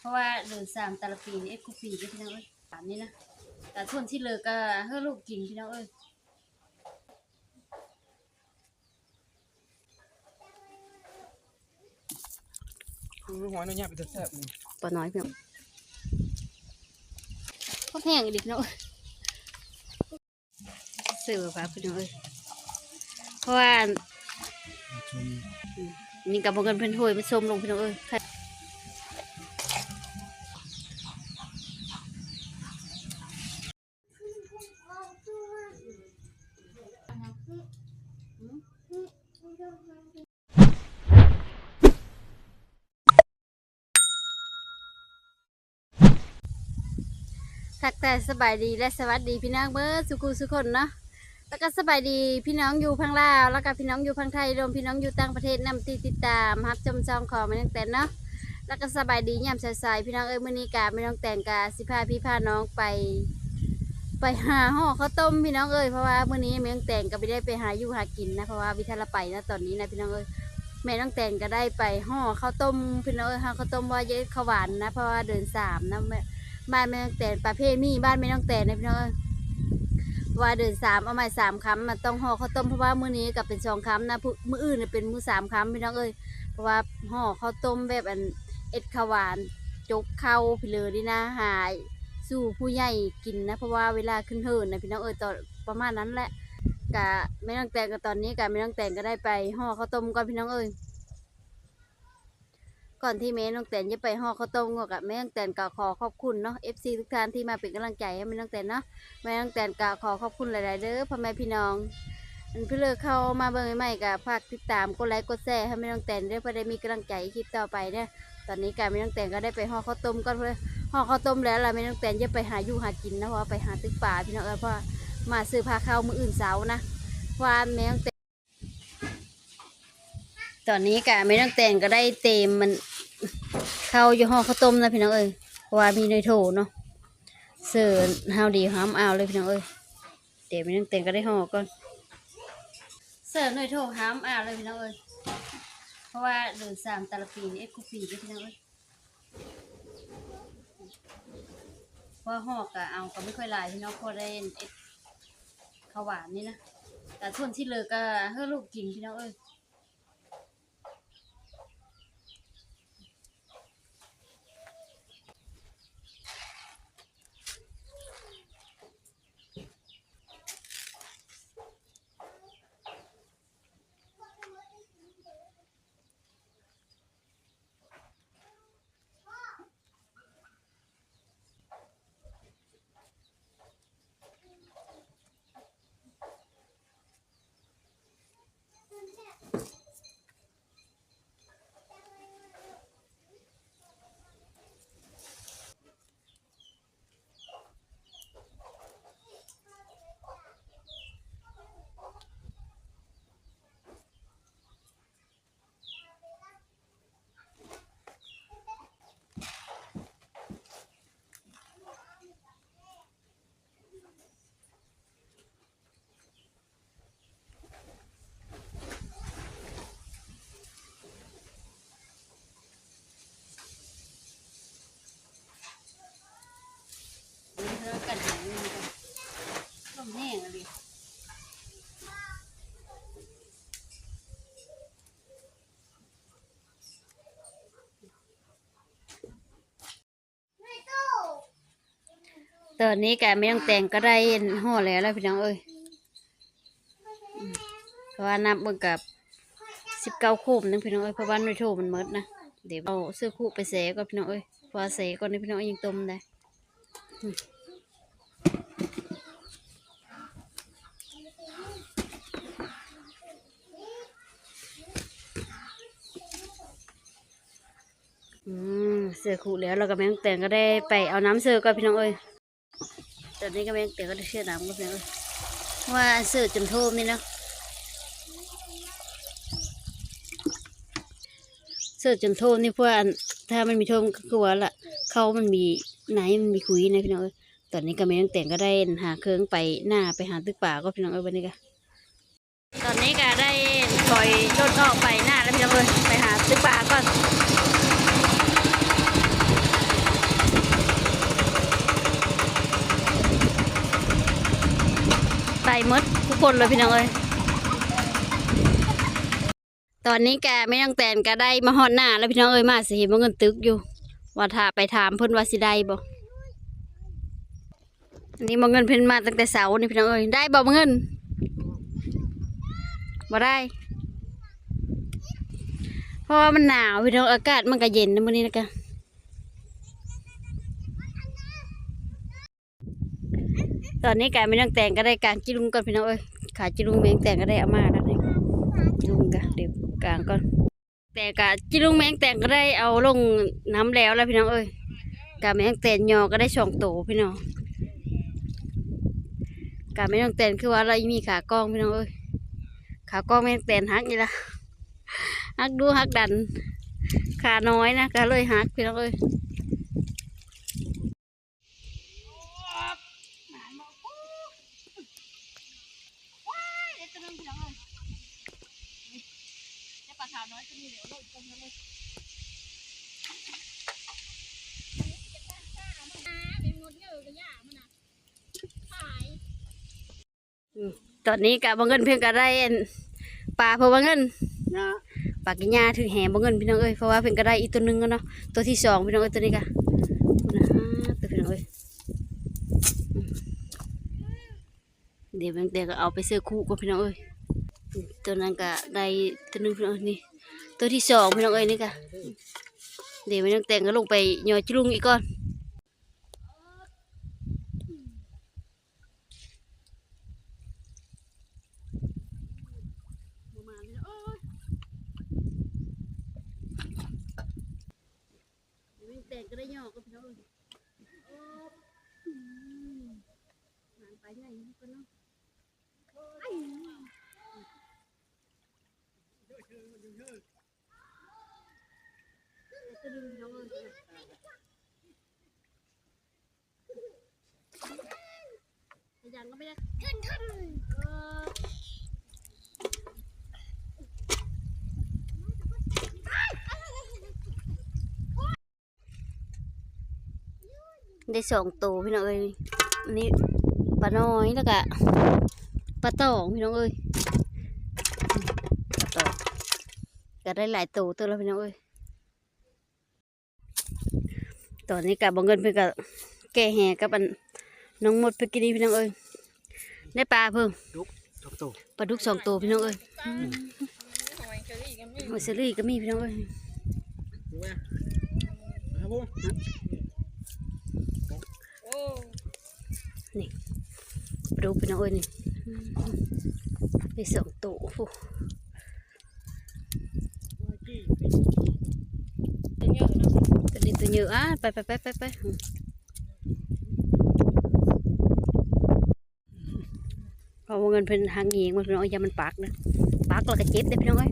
เพราะว่าเดือนสามแต่ละปีนี่เอ็ดคุปีเด้อพี่น้องเอ้ยสามนี้นะแต่ส่วนที่เหลือก็ให้ลูกกินพี่น้องเอ้ยคือหัวเนี่ยเป็นแซ่บนี่ปลาน้อยพี่น้องพวกแห้งอีกดิพี่น้องเอ้ยซื้อมาฝากพี่น้องเอ้ยเพราะว่า ชม นี่กับพวกกันเพื่อนถ้วยมันส้มลงพี่น้องเอ้ย ทักแต่สบายดีและสวัสดีพี่น้องเบิร์สุขุสุคนเนาะแล้วก็สบายดีพี่น้องอยู่พังลาวแล้วก็พี่น้องอยู่พังไทยรวมพี่น้องอยู่ต่างประเทศนำติดติดตามรับชมซองของมาตั้งแต่เนาะแล้วก็สบายดียามสายๆพี่น้องเอ้ยมื้อนี้กาไม่ต้องแต่งกาสิพาพี่พาน้องไป ไปหาห่อข้าวต้มพี่น้องเอ้ยเพราะว่ามื้อนี้แม่ต้องแต่งก็ไม่ได้ไปหาอยู่หากินนะเพราะว่าวิทยาละไปนะตอนนี้นะพี่น้องเอ้ยแม่ต้องแต่งก็ได้ไปห่อข้าวต้มพี่น้องเอ้ยห่อข้าวต้มว่าเยอะข้าวหวานนะเพราะว่าเดินสามนะแม่ บ้านแม่ต้องแต่ประเภทมีบ้านแม่ต้องแต่นะพี่น้องเอ้ยว่าเดินสามเอามาสามคำมันต้องห่อข้าวต้มเพราะว่ามื้อนี้กับเป็นสองคำนะผู้มื้ออื่นน่ะเป็นมื้อสามคำพี่น้องเอ้ยเพราะว่าห่อข้าวต้มแบบอันเอ็ดข้าวหวานจกเข้าพี่เลยนี่นะหายสู่ผู้ใหญ่กินนะ เพราะว่าเวลาขึ้นเฮินนะพี่น้องเอ้ยตอนประมาณนั้นแหละกะไม่ต้องแต่กับตอนนี้กะไม่ต้องแต่ก็ได้ไปห่อข้าวต้มก่อนพี่น้องเอ้ย ก่อนที่แม่น้องแตนจะไปห่อข้าวต้มก็กับแม่น้องแตนก็ขอขอบคุณเนาะ FC ทุกท่านที่มาเป็นกำลังใจให้แม่น้องแตนเนาะแม่น้องแตนก็ขอขอบคุณหลาย ๆ เด้อพ่อแม่พี่น้องอันเพื่อเลิกเข้ามาเบิ่งใหม่ๆก็ฝากติดตามกดไลค์กดแชร์ให้แม่น้องแตนเด้อเพื่อได้มีกำลังใจคลิปต่อไปเนี่ยตอนนี้การแม่น้องแตนก็ได้ไปห่อข้าวต้มก่อนเพื่อห่อข้าวต้มแล้วล่ะแม่น้องแตนจะไปหาอยู่หากินนะเพราะว่าไปหาตึกป่าพี่น้องเออเพราะมาซื้อผ้าข้าวมืออื่นเสานะเพราะว่าแม่น้องแต ตอนนี้กะแม่น้องแตนก็ได้เต็มมันเข้าอยู่ห่อข้าวต้มนะพี่น้องเอ้ยเพราะว่ามีเนยโถเนาะเสิร์ฟห้าดีห้ามเอาเลยพี่น้องเอ้ยเดี๋ยวไม่ต้องเต็งก็ได้ห่อก่อนเสิร์ฟเนยโถห้ามเอาเลยพี่น้องเอ้ยเพราะว่าเดือนสามต่ลปีนี่เอ็ดคุปีด้อพี่น้องเอ้ยเพราะห่อกะเอาก็ไม่ค่อยหลายพี่น้องพอได้เอ็ดข้าวหวานนี่นะแต่ส่วนที่เหลือก็ให้ลูกกินพี่น้องเอ้ย ตอนนี้แกไม่ต้องแต่งก็ได้ห่อแล้วแล้วพี่น้องเอ้ยเพราะว่านับเบิ่งกับสิบเก้าคูบนึงพี่น้องเอ้ยเพราะว่าหน่โทมันมดนะเดี๋ยวเอาเสื้อคู่ไปเสก่อนพี่น้องเอ้ยพราะว่าเสก่อนนี่พี่น้องยังต้มได้อืมเสือขู่แล้วเราก็แม่งแต่งก็ได้ไปเอาน้ำเสือก่อนพี่น้องเอ้ย ตอนนี้ก็แม่งแต่งก็ได้เชื่อน้ำก็พี่น้องเอ้ยว่าเสือจนโทมนี่เนาะเสือจนโทมนี่เพราะว่าอันถ้ามันมีโทมก็คือว่าละเขามันมีไหนมันมีคุยนะพี่น้องเอ้ยตอนนี้ก็แม่งแต่งก็ได้หาเครื่องไปหน้าไปหาตึกป่าก็พี่น้องเอ้ยวันนี้ก็ตอนนี้ก็ได้ปล่อยรถออกไปหน้าแล้วพี่น้องเอ้ยไปหาตึกป่าก่อน ไปหมดทุกคนเลยพี่น้องเอ้ยตอนนี้แกไม่ต้องแต่นก็ได้มาฮอดหน้า แล้วพี่น้องเอ้ยมาสิเห็นว่าเงินตึกอยู่ ว่าถ้าไปถามเพิ่นว่าสิได้บ่อันนี้บ่เงินเพิ่นมาตั้งแต่เสาร์นี่พี่น้องเอ้ยได้บ่บ่เงินบ่ได้เพราะว่ามันหนาวพี่น้องอากาศมันก็เย็นนะมื้อนี้นะกะ ตอนนี้การไม่ต้องแต่งก็ได้การจิลุงก่อนพี่น้องเอ้ยขาจิลุงเมงแต่งก็ได้อามาแล้วนี่จิลุงกะเดี๋ยวกลางก่อน แต่กะจิลุงแมงแต่งก็ได้เอาลงน้ำแล้วแล้วพี่น้องเอ้ยกะแมงแต่นยอก็ได้สองโตพี่น้องกะแมงแต่นคือว่าเรามีขากล้องพี่น้องเอ้ยขากล้องแมงแต่นหักนี่ละหักดูหักดันขาน้อยนะก็เลยหักพี่น้องเอ้ยปลาขาวน้อยจะมีเหลวลงกลมเลย ตอนนี้กะบังเงินเพียงกะได้อันปลาเพราะว่าเงินนะปลากินยาถึงแหบังเงินพี่น้องเอ้ยเพราะว่าเพียงกะได้อีกตัวหนึงกันเนาะตัวที่สองพี่น้องเอ้ยตัวนี้กะนะฮะตัวพี่น้องเอ้ยอืมเดี๋ยวแบงแต่ก็เอาไปเสื้อคู่กับพี่น้องเอ้ยอืมตัวนั้นกะได้ตัวหนึงพี่น้องเอ้ยนี่ตัวที่สองพี่น้องเอ้ยนี่กะเดี๋ยวแบงแต่ก็ลงไปย่อจุลุงอีกก่อน แต่งก็ได้ย่อก็พี่น้องโอ้อืมงานไปไหนก็เนาะไอ้จะดึงพี่น้องเอ้ ยังก็ไม่ได้เออได้สองตัวพี่น้องเอ้ยอันนี้ปลาน้อยแล้วก็ปลาตองพี่น้องเอ้ยปลาตองก็ได้หลายตัวตัวแล้วพี่น้องเอ้ย ตอนนี้กับบงเงินเพื่อกับแก่แห่กับอันน้องหมดไปกินนี่พี่น้องเอ้ยได้ปลาเพิ่มจบตัวปลาดุกสองตัวพี่น้องเอ้ยหอยเชอรี่ก็มีหอยเซรี่ก็มีพี่น้องเอ้ยดูไหมครับผมโอ้ปลาดุกพี่น้องเอ้ยนี่นี่สองตัวโอ้โหตัวเยอะเนาะ ตัวนี้ตัว เยอะอะไปไปไปไปไปเพราะว่าเงินเพิ่นหางเองมันพี่น้องเอ้ยอย่ามันปากนะปากแล้วก็เจ็บเด้พี่น้องเอ้ย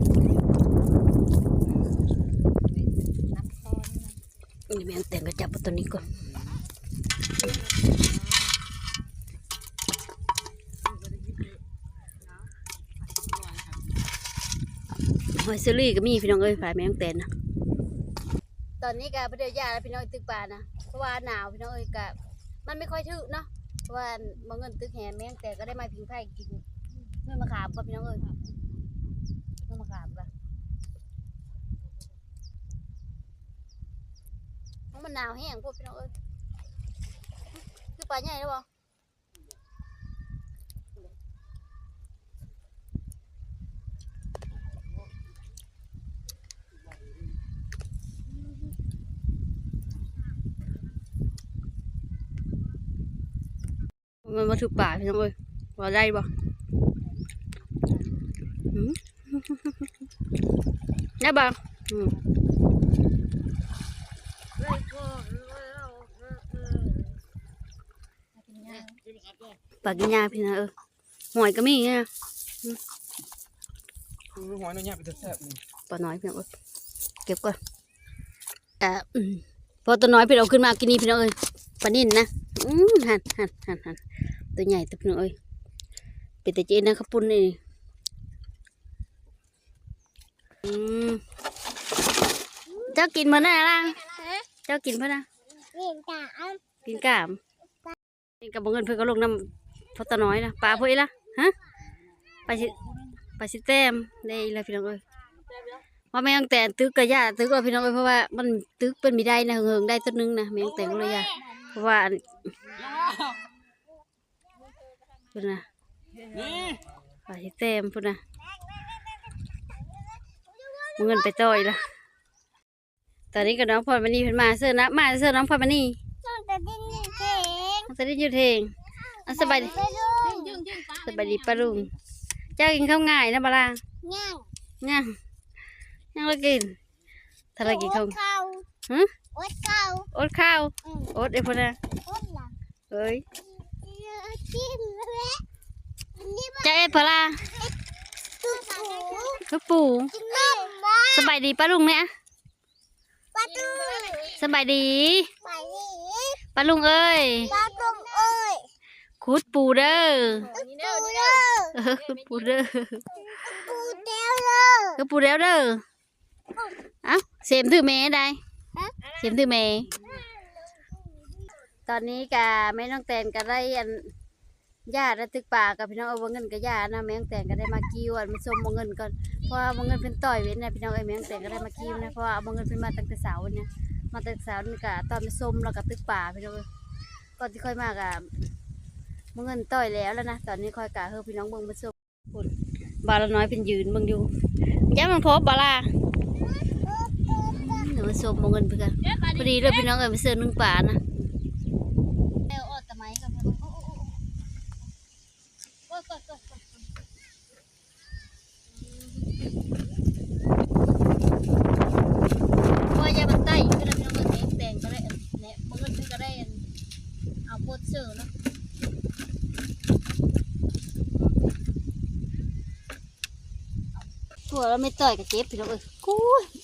นี่แม่งแต่งก็จับเอาตัวนี้ก่อนหอยเซรี่ก็มีพี่น้องเอ้ยฝ่ายแมงแต่นนะ อนนี้ก็ประเดี๋ยวยาแล้วพี่น้องตึกป่านะเพราะว่าหนาวพี่น้องเอ้ยก็มันไม่ค่อยถึกเนาะเพราะว่าบาเงินตึกแหแม่งแต่ก็ได้มาพิงไผ่กินเมื่อมาขามก็พี่น้องเอ้ยเมื่อมาขามก็เพราะมันหนาวแห้งพวกพี่น้องเอ้ยคือปลาใหญ่แล้วบ่ มันมาถึกป่าพี่น้องเอ้ยว่าได้บ่หืมได้บ่อืมปลากินยาพี่นะเออหอยก็มีไงคือหัวเนี่ยไปแซ่บนี่ปลาน้อยพี่น้องเอ้ยเก็บก่อนแต่อืมพอตัวน้อยพี่เราขึ้นมากินนี่พี่น้องเอ้ยปลานิ่นนะอืมหันหันหันหัน ตัวใหญ่ตัวพี่น้องเอ้ยเป็นแต่เจนนะข้าวปุ้นนี่อืมเจ้ากินมาหน้าล่ะเจ้ากินเพื่อนนะกินกะอ้กินกามนี่กับบางเงินเพื่อนก็ลงน้ำพอตะน้อยนะปลาเพื่อนละฮะไปสิไปสิแต้มได้เลยพี่น้องเอ้ยว่าแม่งแต่ตึกกะยาตึกว่าพี่น้องเอ้ยเพราะว่ามันตึกเป็นมีได้นะเฮิงๆได้ต้นนึงนะแม่งแต่งเลยอะเพราะว่าอัน พุ่นนะนี่ไปสิแต้มพุ่นนะมึงเงินไปต่อยละตอนนี้ก็น้องพรมานี่เพิ่นมาเสื้อนะมาเสื้อน้องพรมานี่ต้องแต่ดิ้นเก่งมันจะได้อยู่เทงอันสบายดีไปดูยึงยึงป้าสบายดีปะลุงเจ้ากินข้าวง่ายนะบาลาง่ายย่างย่างแล้วกินถ้าเรากินข้าวเข่าฮะอดเข่าอดข้าวอืมอดไอ้พวกนั้นอดหลังเอ้ย จ้าเอ็ดพอลาตุ๊กหูพ่อปู่กินนมบ้าสบายดีปะลุงเนี่ยปลาตูสบายดีไปนี่ปะลุงเอ้ยปลาตุ่มเอ้ยคุดปูเด้อตุ๊กนี่ปูเด้อเด้อเออคุดปูเด้อปูเดียวเด้อคือปูแล้วเด้อเอ้าเสียมถือแม่ได้เสียมถือแม่ตอนนี้กะแม่น้องแตนก็ได้อัน ญาติและตึกป่ากับพี่น้องเอาบ่เงินกับญาตินะแมงแตนก็ได้มากิ้วอันมาส่งบ่เงินก่อนเพราะว่าบ่เงินเป็นต่อยเว้นนะพี่น้องเอ้แมงแตนก็ได้มากิ้วนะเพราะว่าเอาบ่เงินเป็นมาตั้งแต่เสาร์เนี่ยมาตั้งแต่เสาร์นี่ก็ตอนไปส้มแล้วก็ตึกป่าพี่น้องก่อนที่ค่อยมากะบ่เงินต่อยแล้วแล้วนะตอนนี้ค่อยกะเฮอพี่น้องเบิ่งมาส่งคนบาละน้อยเป็นยืนเบิ่งอยู่ย้ามันครบบาล่ะเดี๋ยวมาส้มบ่เงินเพื่อนพอดีเลยพี่น้องเอ้ยไปซื้อนึ่งป่านะแล้วออดตะไม้กับพี่น้องโอ้โอ้โอ้ กดกดกดกดว่าอย่ามันไต่ก็ได้พี่น้องเอ้ยแต่งก็ได้เนี่ยมันก็ก็ได้เอาโพดเสือเนาะตั วเราไม่ต่อยกับเจ็บพี่น้องเอ้ยกู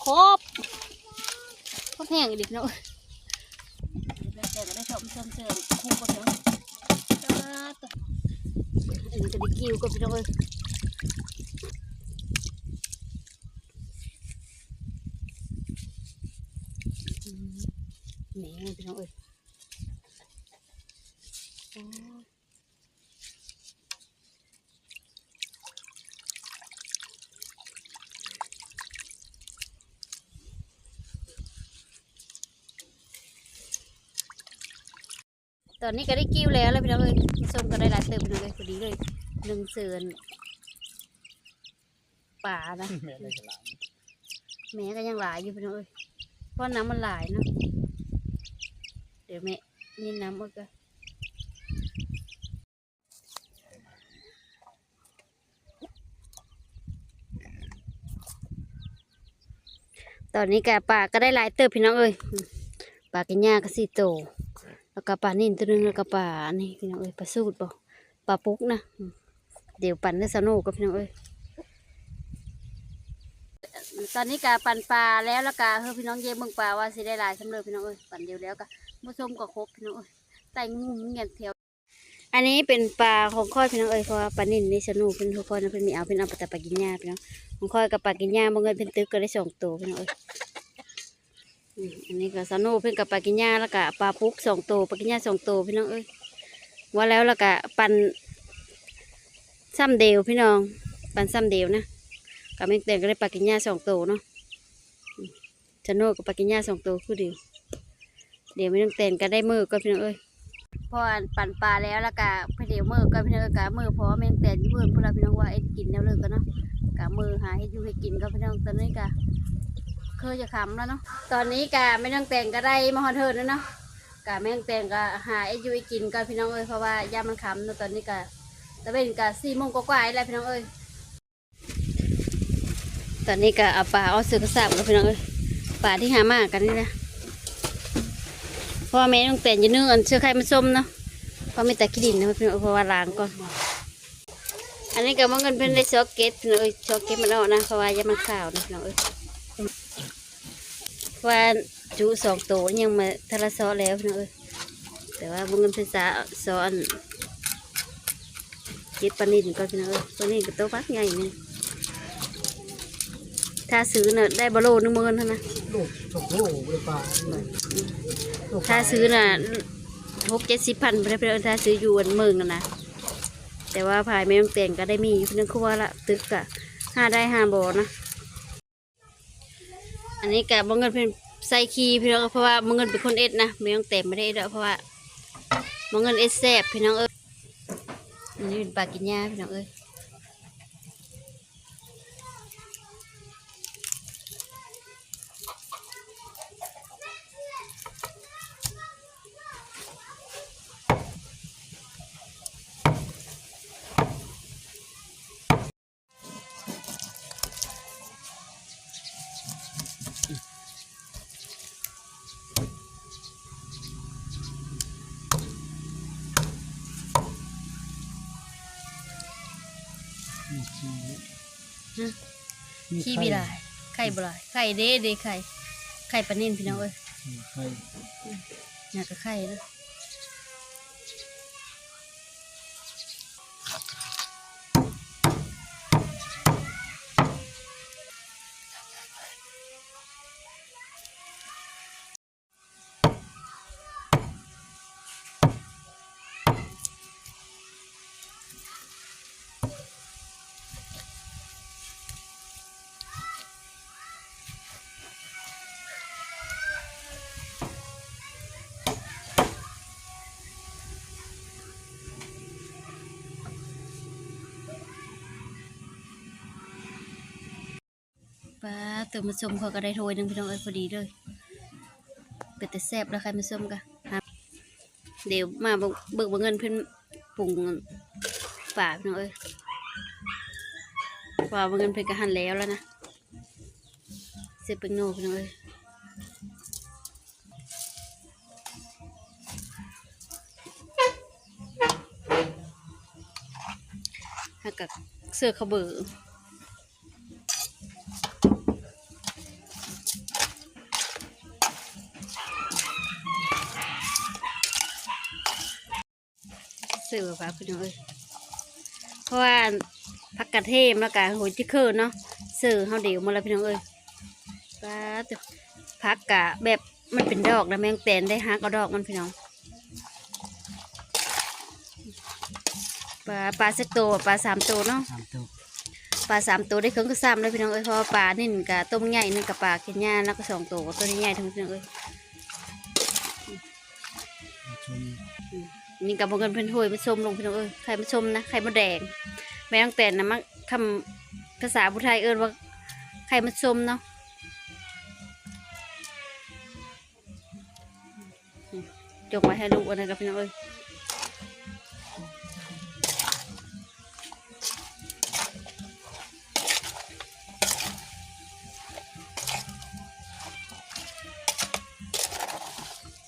ครบครบแห้งอีกพี่น้องเอ้ยแต่ก็ได้ชมชมเสือคู่กับพี่น้องอ่าตัวอันนี้ก็ได้กิ้วก็พี่น้องเอ้ยแหม่พี่น้องเอ้ย อนนี้ก็ได้กิ้วแล้วแล้วพี่น้องเอ้ยส้มก็ได้หลายเติมพี่น้องเอ้ยพอดีเลยหนึ่งเสือนป่านะแม่ได้ฉลามแม่ก็ยังหลายอยู่พี่น้องเอ้ยเพราะน้ำมันหลายเนาะเดี๋ยวแม่นี่น้ำมันก็ตอนนี้กะป่าก็ได้หลายเติบพี่น้องเอ้ยอืมป่ากินหญ้าก็สี่โตว แล้วก็ป่านิ่ตัวหนึงแล้วก็ป่านี่พี่น้องเอ้ยปลาสูดบ่ปลาปุ๊กนะเดี๋ยวปั่นได้สนุกกับพี่น้องเอ้ยตอนนี้กะปั่นปลาแล้วแล้วกะเฮ้ยพี่น้องเย่เบิ่งปลาว่าสิได้หลายสำเร็จพี่น้องเอ้ยปั่นเดียวแล้วกะผู้ชมก็ครบพี่น้องเอ้ยไต่งูเงียบแถวอันนี้เป็นปลาของค่อยพี่น้องเอ้ยเพราะว่าปลานิ่นนี่สนุกเป็นทุกคนนะเป็นมีเอาเป็นเอาแต่ปลากินหญ้าพี่น้องของค่อยกับปลากินหญ้าบางเงินเป็นตึกก็ได้สองตัวพี่น้องเอ้ย อันนี้ก็สนุเพิ่นกับปลากิญ้าแล้วก็ปลาปุ๊กสองตัวปลากิญ้าสองตัวพี่น้องเอ้ยว่าแล้วแล้วก็ปั่นซ้ำเดียวพี่น้อง ปั่นซ้ำเดียวนะกับแมงแตงก็ได้ปลากิญ้าสองตัวเนาะอืมจะโน่กับปลากิญ้าสองตัวคือเดียวเดี๋ยวแมงแตงก็ได้มือก็พี่น้องเอ้ยพออันปั่นปลาแล้วแล้วก็พอเดี๋ยวมือก็พี่น้องเอ้ยกะมือเพราะว่าแมงแตงอยู่เพื่อนพวกเราพี่น้องว่าเอ็ดกินแล้วเลิกกันเนาะกะมือหาให้อยู่ให้กินก็พี่น้องตอนนี้กะเคยจะขำแล้วเนาะตอนนี้กะแม่น้องแต่งก็ได้มาฮอดเทินแล้วเนาะกะแม่น้องแต่งก็หาเอ็ดอยู่ให้กินก็พี่น้องเอ้ยเพราะว่ายามันขำเนาะตอนนี้กะตะเวนกะสี่โมงกว่าๆแล้วพี่น้องเอ้ยตอนนี้ก็เอาปลาเอาเสือกระสับกับพี่น้องเอ้ยปลาที่หามากกันนี่นะเพราะว่าแม่ต้องแต่งอยืนนึงอันเชื่อใครมันส้มเนาะเพราะไม่แต่ขี้ดินนะพี่น้องเพราะว่าล้างก่อนอันนี้ก็มองเงินเพิ่นได้ช็อกเก็ตพี่น้องเอ้ยช็อกเก็ตมันเอานะเพราะว่ายามันขาวนะพี่น้องเอ้ย ว่าจุสองโตยังมาทะละซอแล้วพี่น้องเอ้ยแต่ว่ามองเงินเพิ่นสาซอนเก็ตปลานินก่อนพี่น้องเอ้ยปลานินก็ตัวพักใหญ่นี่ถ้าซื้อน่ะได้บโลนึงหมื่นเท่านั้นลูกสองลูกเลยปลาถ้าซื้อน่ะหกเจ็ดสิบพันไปเลยถ้าซื้ออยู่อันมื่นกันะแต่ว่าภายไม่ต้องเตียนก็ได้มีอยู่เพียงครัวละตึกกะห้าได้ห้าบ่นะ อันนี้กะบ่เงินเป็นไซคีพี่น้องเพราะว่าบ่เงินเป็นคนเอ็ดนะไม่ต้องเต็มไม่ได้ดหรอกเพราะว่าบ่เงินเอ็ดแซ่บพี่น้องเอ้ยอันนี้เป็นปลากินหญ้าพี่น้องเอ้ย ขี้บิลายไข่บลายไข่เด้เด้ไข่ไข่ปลานิ่นพี่น้องเอ้ยไข่อยากกับไข่นะปลา ตัวมาชมเขาก็ได้โทยหนึงพี่น้องเอ้ยพอดีเลยเป็นแต่แซ่บแล้วใครมาชมกันเดี๋ยวมาเบิกเบิกเงินเพิ่นปรุงป่าพี่น้องเอ้ยว่าเบิกเงินเพิ่นก็หันแล้วแล้วนะเสร็จเป็นโนพี่น้องเอ้ยหักกับเสื้อขาเบือ สื่อฟ้าพี่น้องเอ้ยเพราะว่าผักกระเทมแล้วก็โหยที่เคือเนาะสื่อเฮาเดี๋ยวหมาแล้วพี่น้องเอ้ยปลาตัวผักกะแบบมันเป็นดอกนะแมงแตนได้ฮักเอาดอกมันพี่น้องปลาปลาสักตัวปลาสามตัวเนาะสามตัวปลาสามตัวได้เครื่องก็ซ้ำเลยพี่น้องเอ้ยเพราะว่าปลานี่นกับต้มใหญ่นึงกับปลาเค็นย่าแล้วก็สองตัวตัวนี้ใหญ่ทั้งพี่น้องเอ้ย ชม นี่กับพวกเงินเพิ่นถ้วยมันส้มลงพี่น้องเอ้ยไข่มันส้มนะไข่มดแดง แม่ต้องแต่นะมักคำภาษาผู้ไทยเอิ้นว่าไข่มันส้มเนาะจกไว้ให้ลูกนนั้นกับพี่น้องเอ้ย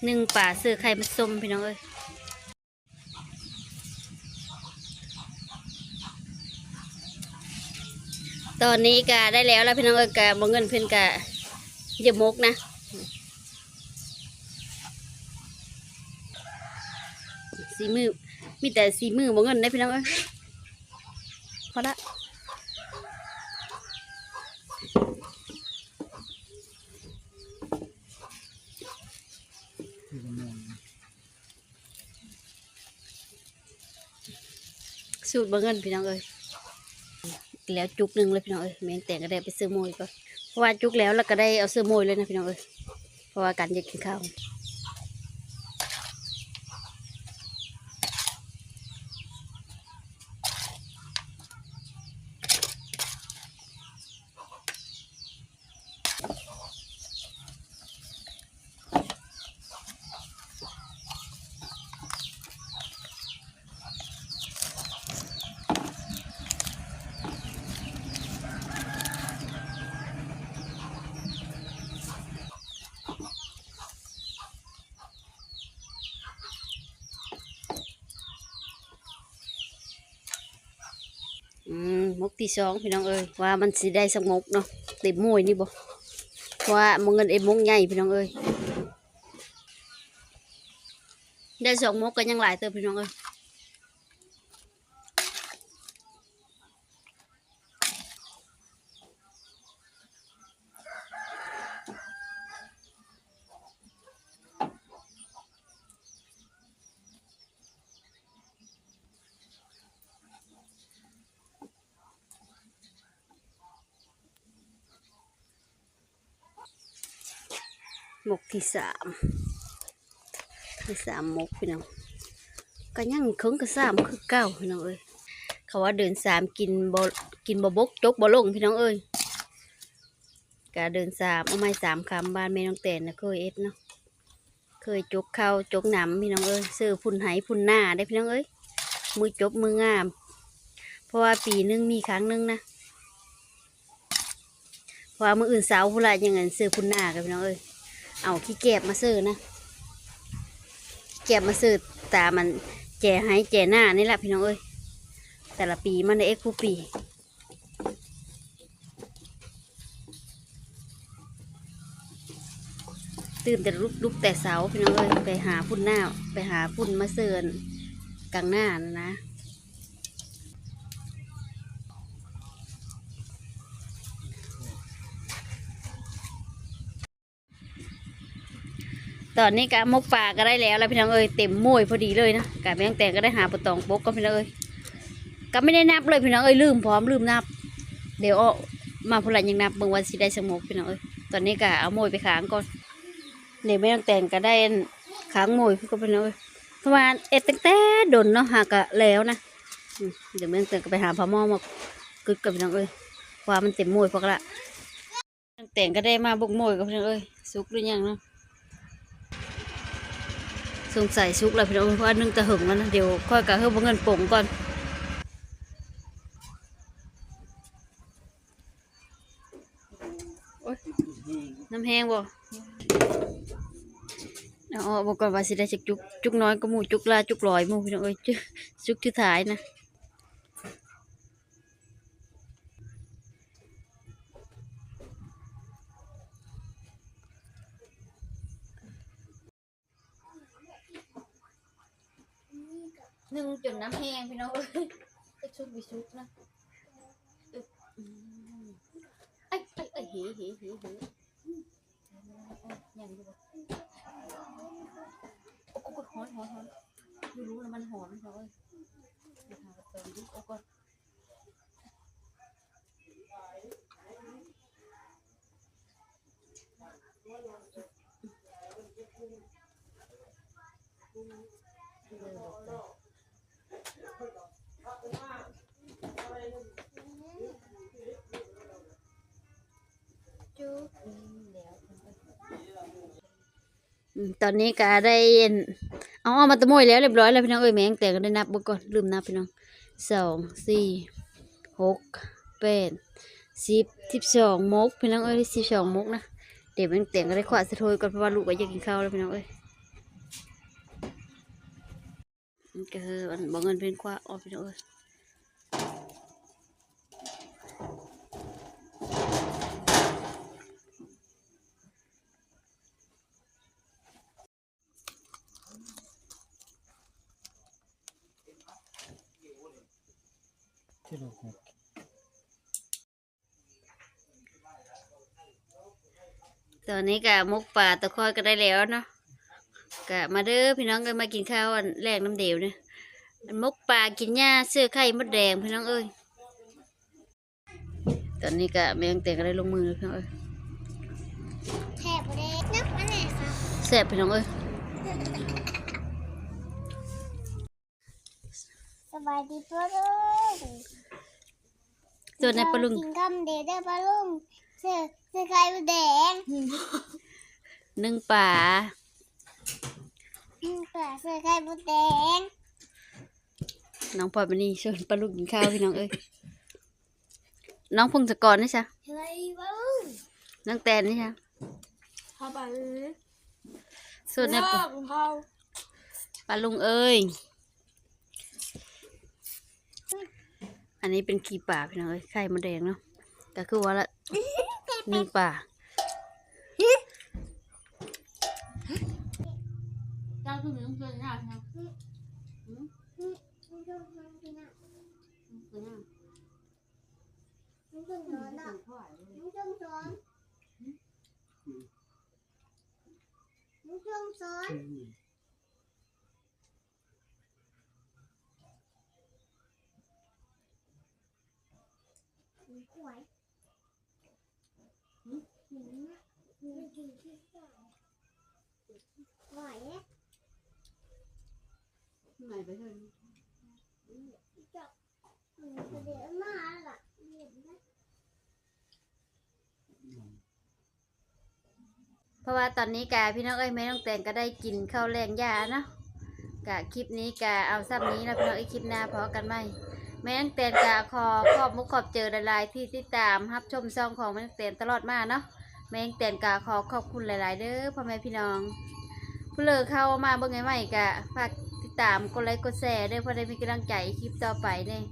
หนึ่งป่าเสือไข่มันส้มพี่น้องเอ้ย ตอนนี้ก็ได้แล้วแล้วพี่น้องเอ้ยกะบ่เงินเพิ่นกะอย่ามกนะสีมือมีแต่สีมือบ่เงินได้พี่น้องเอ้ยพอละสูตรบ่เงินพี่น้องเอ้ย แล้วจุกหนึ่งเลยพี่น้องเอ้ยแม่งแต่งก็ได้ไปซื้อโมยก็เพราะว่าจุกแล้วแล้วก็ได้เอาซื้อโมยเลยนะพี่น้องเอ้ยเพราะว่าการอยากกินข้าว อื มมกที่สองพี่น้องเอ้ยว่ามันสิได้สักมกเนาะเต็มมวยนี่บ่เพราะว่ามันเงินเอ็มมกใหญ่พี่น้องเอ้ยได้สองมกก็ยังหลายเติมพี่น้องเอ้ย มกที่สามที่สามหมกพี่น้องก็ยังเคิงกับสามคือเก้าพี่น้องเอ้ยเขาว่าเดินสามกินบกินบ่บกจกบ่ลงพี่น้องเอ้ยกาเดินสามเอาไม้สามคำบ้านแม่น้องแตนนะเคยเอ็ดเนาะเคยจกเข้าจกหนำพี่น้องเอ้ยซื้อพุ่นไหพุ่นหน้าได้พี่น้องเอ้ยมือจบมืองาม เพราะว่าปีหนึงมีครั้งหนึงนะเพราะว่ามืออื่นสาวพุ่นละยังเงินซื้อพุ่นหน้ากันพี่น้องเอ้ย เอาขี้เก็บมาซื้อนะขี้เก็บมาซื้อตามันแจ่ให้แจ่หน้านี่แหละพี่น้องเอ้ยแต่ละปีมันได้เอ็กคูปีตื่นแต่ลุกลุกแต่เสาพี่น้องเอ้ยไปหาพุ่นหน้า ไปหาพุ่นมาเซินกลางหน้านะนะ ตอนนี้กะมกปลาก็ได้แล้วแล้วพี่น้องเอ้ยเต็มมวยพอดีเลยนะกะแมงแต่ก็ได้หาปลาตองปกก็พี่น้องเอ้ยก็ไม่ได้นับเลยพี่น้องเอ้ยลืมพร้อมลืมนับ เดี๋ยวเอามาพลันยังนับเบิ่งวันสิได้สมกพี่น้องเอ้ยตอนนี้กะเอามวยไปค้างก่อนเดี๋ยวแมงแต่งก็ได้ค้างมวยพี่ก็พี่น้องเอ้ยเพราะว่าเอ็ดตั้งแต่โดนเนาะหากะแล้วนะเดี๋ยวแมงแต่งก็ไปหาพม่อมากึดกับพี่น้องเอ้ยว่ามันเต็มมวยพวกละแต่งก็ได้มาบุกมวยกับพี่น้องเอ้ยสุกหรือยังเนาะ สงสัยซุกแล้วพี่น้องเพราะว่านึ่งตะหึงแล้วนะเดี๋ยวค่อยกะเพิ่มเงินป่งก่อนน้ำแห้งบ่เอาบอกก่อนว่าสิได้จุกจุกน้อยก็หมูจุกลาจุกลอยหมูพี่น้องเอ้ยจุกที่ท้ายนะ นึ่งจนน้ำแห้งพี่น้องเอ้ยจะชุกบิชุกนะอึ๊บอืมไอ้ไอ้ไอ้เฮ้เฮ้เฮ้เฮ้ยังอยู่บ่โอ้โหหอนหอนหอนไม่รู้นะมันหอนพี่น้องเอ้ยเดี๋ยวหาเติมดิโอ้ก่อนจุกอืมเดี๋ยว ตอนนี้ก็ได้เอ็นเอาเอามาตะโมยแล้วเรียบร้อยแล้วพี่น้องเอ้ยแมงแต่ก็ได้นับบ่ก่อนลืมนับพี่น้องสองสี่หกแปดสิบสิบสองมกพี่น้องเอ้ยสิบสองมกนะเดี๋ยวแมงแต่งก็ได้ขวาสะโทยก่อนเพราะว่าลูกก็อยากกินข้าวแล้วพี่น้องเอ้ยก็คืออันบอกเงินเป็นขวาออกพี่น้องเอ้ย ที่เราหกตอนนี้กะมุกป่าตะคอยก็ได้แล้วเนาะกะมาเด้อพี่น้องก็มากินข้าวอันแรกน้ำเดียวเนี่ยอันมกป่ากินหญ้าเสื้อไข่มดแดงพี่น้องเอ้ยตอนนี้กะแมงแต่งก็ได้ลงมือแล้วพี่น้องเอ้ยแถบเล็กนับอันไหนคะแซ่บพี่น้องเอ้ยสบายดีปะลุง ส่วนในปลาลุงกินคำเดียวได้ปะลุงเสื้อเสื้อไข่แดงนึ่งป่าอืมเสื้อเสื้อไข่มดแดงน้องพลอยมานี่ชวนปลาลุงกินข้าวพี่น้องเอ้ยน้องพงศกรนี่จ้ะเฮ้ยปะลุงน้องแตนนี่จ้ะเข้าไปส่วนในปลาเข้าปลาลุงเอ้ย อันนี้เป็นขี้ป่าพี่น้องเอ้ยไข่มดแดงเนาะก็คือว่าละมีป่าเจ้าคือมึงเพื่อนหน้าพี่น้องมึงต้องนอนที่น่ หวยหนึ่นะมันกินขี้หวายขวายไหนไปเถอะจับหนึ่เดี๋ยวมาละเหนนไหมเพราะว่าตอนนี้กาพี่น้องเอ้ยแม่ต้องแต่งก็ได้กินข้าวแรงยาเนาะกะคลิปนี้กะเอาซ้ำนี้แล้วพี่น้องไอ้คลิปหน้าพอกันไหม แม่น้องแตงกะขอขอบมุกขอบเจอหลายๆที่ติดตามรับชมซองของแม่น้องแตงตลอดมาเนาะแม่น้องแตงกะขอขอบคุณหลาย ๆ เด้อพ่อแม่พี่น้องผู้เลิกเข้ามาเบิ่งไงใหม่กะฝากติดตามกดไลค์กดแชร์ด้วยเพื่อได้มีกำลังใจคลิปต่อไปเนี่ย